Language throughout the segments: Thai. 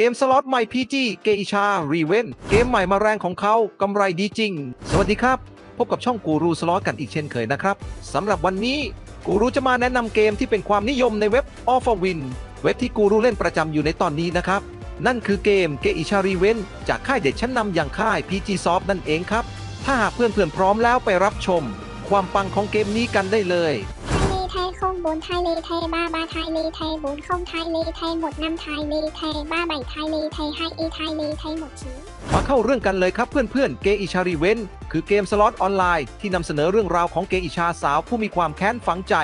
เกมสล็อตใหม่ PG เกอิชารีเวนเกมใหม่มาแรงของเขากำไรดีจริง สวัสดีครับ พบกับช่องกูรูสล็อตกันอีกเช่นเคยนะครับสำหรับวันนี้กูรูจะมาแนะนำเกมที่เป็นความนิยมในเว็บ o f f e r Win เว็บที่กูรูเล่นประจำอยู่ในตอนนี้นะครับ นั่นคือเกมเกอิชารีเวนจากค่ายเด็ดชั้นนำอย่างค่าย PG Soft นั่นเองครับ ถ้าหากเพื่อนๆพร้อมแล้วไปรับชม ความปังของเกมนี้กันได้เลย บนไทยเลไทยบ้าบ้าไทยเลไทยบนคงไทยเลไทยหมดน้ำไทยเลไทยบ้าใบไทยเลไทยไฮเอไทยเลไทยหมดชิ้นมาเข้าเรื่องกันเลยครับเพื่อนๆ เกอิชารีเวนคือเกมสล็อตออนไลน์ที่นำเสนอเรื่องราวของเกอิชาสาวผู้มีความแค้นฝังใจ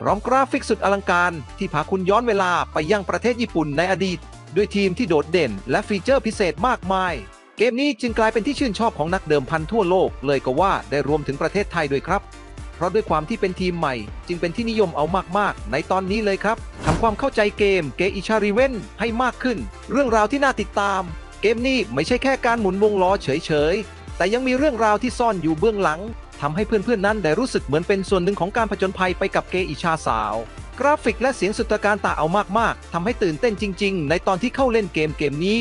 พร้อมกราฟิกสุดอลังการ ที่พาคุณย้อนเวลาไปยังประเทศญี่ปุ่นในอดีต ด้วยทีมที่โดดเด่น และฟีเจอร์พิเศษมากมาย เกมนี้จึงกลายเป็นที่ชื่นชอบของนักเดิมพันทั่วโลก เลยก็ว่าได้รวมถึงประเทศไทยด้วยครับ เพราะด้วยความที่เป็นทีมใหม่ จึงเป็นที่นิยมเอามากๆ ในตอนนี้เลยครับทำความเข้าใจเกมเกอิชาริเวนให้มากขึ้น เรื่องราวที่น่าติดตาม เกมนี้ไม่ใช่แค่การหมุนวงล้อเฉยๆ แต่ยังมีเรื่องราวที่ซ่อนอยู่เบื้องหลังทำให้เพื่อนๆนั้นได้รู้สึกเหมือนเป็นส่วนหนึ่งของการผจญภัยไปกับเกอิชาสาว กราฟิกและเสียงสุดตระการตาเอามากๆทำให้ตื่นเต้นจริง ๆ ในตอนที่เข้าเล่นเกมเกมนี้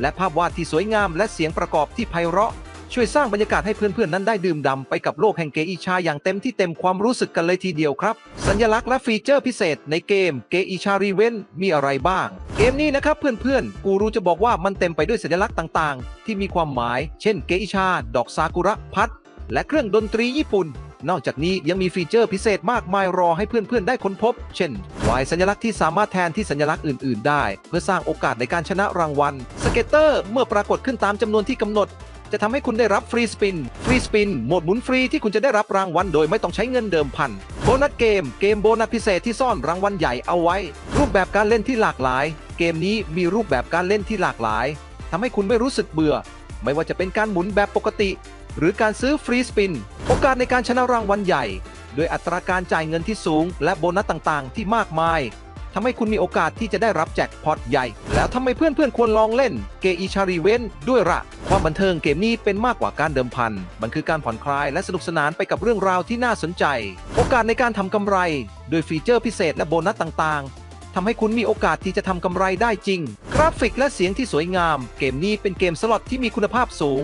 และภาพวาดที่สวยงามและเสียงประกอบที่ไพเราะ ช่วยสร้างบรรยากาศให้เพื่อนๆ นั้นได้ดื่มด่ำไปกับโลกแห่งเกอิชาอย่างเต็มที่เต็มความรู้สึกกันเลยทีเดียวครับ สัญลักษณ์และฟีเจอร์พิเศษในเกมเกอิชารีเวนมีอะไรบ้าง เกมนี้นะครับเพื่อนๆ กูรู้จะบอกว่ามันเต็มไปด้วยสัญลักษณ์ต่างๆ ที่มีความหมาย เช่น เกอิชา ดอกซากุระพัดและเครื่องดนตรีญี่ปุ่น นอกจากนี้ยังมีฟีเจอร์พิเศษมากมายรอให้เพื่อนๆได้ค้นพบ เช่นวายสัญลักษณ์ที่สามารถแทนที่สัญลักษณ์อื่นๆ ได้ เพื่อสร้างโอกาสในการชนะรางวัล สเก็ตเตอร์เมื่อปรากฏขึ้นตามจำนวนที่กำหนด จะทำให้คุณได้รับฟรีสปิน ฟรีสปินโหมดหมุนฟรีที่คุณจะได้รับรางวัลโดยไม่ต้องใช้เงินเดิมพันโบนัสเกม เกมโบนัสพิเศษที่ซ่อนรางวัลใหญ่เอาไว้ รูปแบบการเล่นที่หลากหลาย เกมนี้มีรูปแบบการเล่นที่หลากหลายทำให้คุณไม่รู้สึกเบื่อ ไม่ว่าจะเป็นการหมุนแบบปกติ หรือการซื้อฟรีสปิน โอกาสในการชนะรางวัลใหญ่ด้วยอัตราการจ่ายเงินที่สูง และโบนัสต่างๆ ที่มากมายทำให้คุณมีโอกาสที่จะได้รับแจ็คพอตใหญ่ แล้วทำไมเพื่อนๆ ควรลองเล่นเกอีชารีเวนด้วยละความบันเทิงเกมนี้เป็นมากกว่าการเดิมพัน มันคือการผ่อนคลายและสนุกสนานไปกับเรื่องราวที่น่าสนใจ โอกาสในการทำกำไร โดยฟีเจอร์พิเศษและโบนัสต่างๆทำให้คุณมีโอกาสที่จะทำกำไรได้จริง กราฟิกและเสียงที่สวยงาม เกมนี้เป็นเกมสล็อตที่มีคุณภาพสูง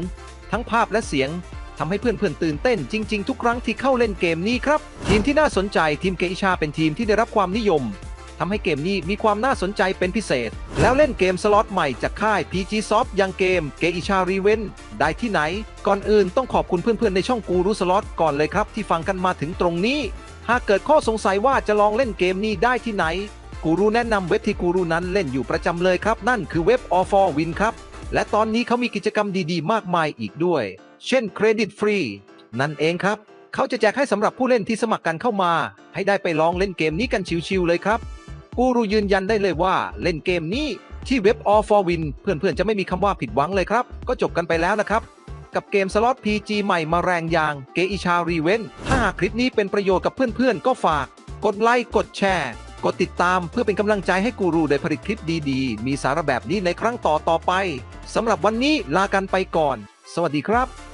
ทั้งภาพและเสียงทำให้เพื่อนๆตื่นเต้นจริง ๆ ทุกครั้งที่เข้าเล่นเกมนี้ครับ ทีมที่น่าสนใจทีมเกอิชาเป็นทีมที่ได้รับความนิยมทำให้เกมนี้มีความน่าสนใจเป็นพิเศษ แล้วเล่นเกมสล็อตใหม่จากค่าย PG Soft ยังเกมเกอิชารีเวนได้ที่ไหน ก่อนอื่นต้องขอบคุณเพื่อนๆในช่องกูรูสล็อตก่อนเลยครับ ที่ฟังกันมาถึงตรงนี้ หากเกิดข้อสงสัยว่าจะลองเล่นเกมนี้ได้ที่ไหนกูรูแนะนำเว็บที่กูรูนั้นเล่นอยู่ประจำเลยครับ นั่นคือเว็บ All for Win ครับ และตอนนี้เขามีกิจกรรมดีๆ มากมายอีกด้วย เช่นเครดิตฟรี นั่นเองครับ เขาจะแจกให้สำหรับผู้เล่นที่สมัครกันเข้ามา ให้ได้ไปลองเล่นเกมนี้กันชิวๆเลยครับกูรูยืนยันได้เลยว่าเล่นเกมนี้ที่เว็บ All for Win เพื่อนๆ จะไม่มีคำว่าผิดหวังเลยครับ ก็จบกันไปแล้วนะครับ กับเกมสล็อต PG ใหม่มาแรงอย่างเกอิชารีเวนถ้าหากคลิปนี้เป็นประโยชน์กับเพื่อนๆ ก็ฝาก กดไลค์กดแชร์ กดติดตามเพื่อเป็นกำลังใจให้กูรูได้ผลิตคลิปดีๆ มีสาระแบบนี้ในครั้งต่อๆไปสำหรับวันนี้ลากันไปก่อน สวัสดีครับ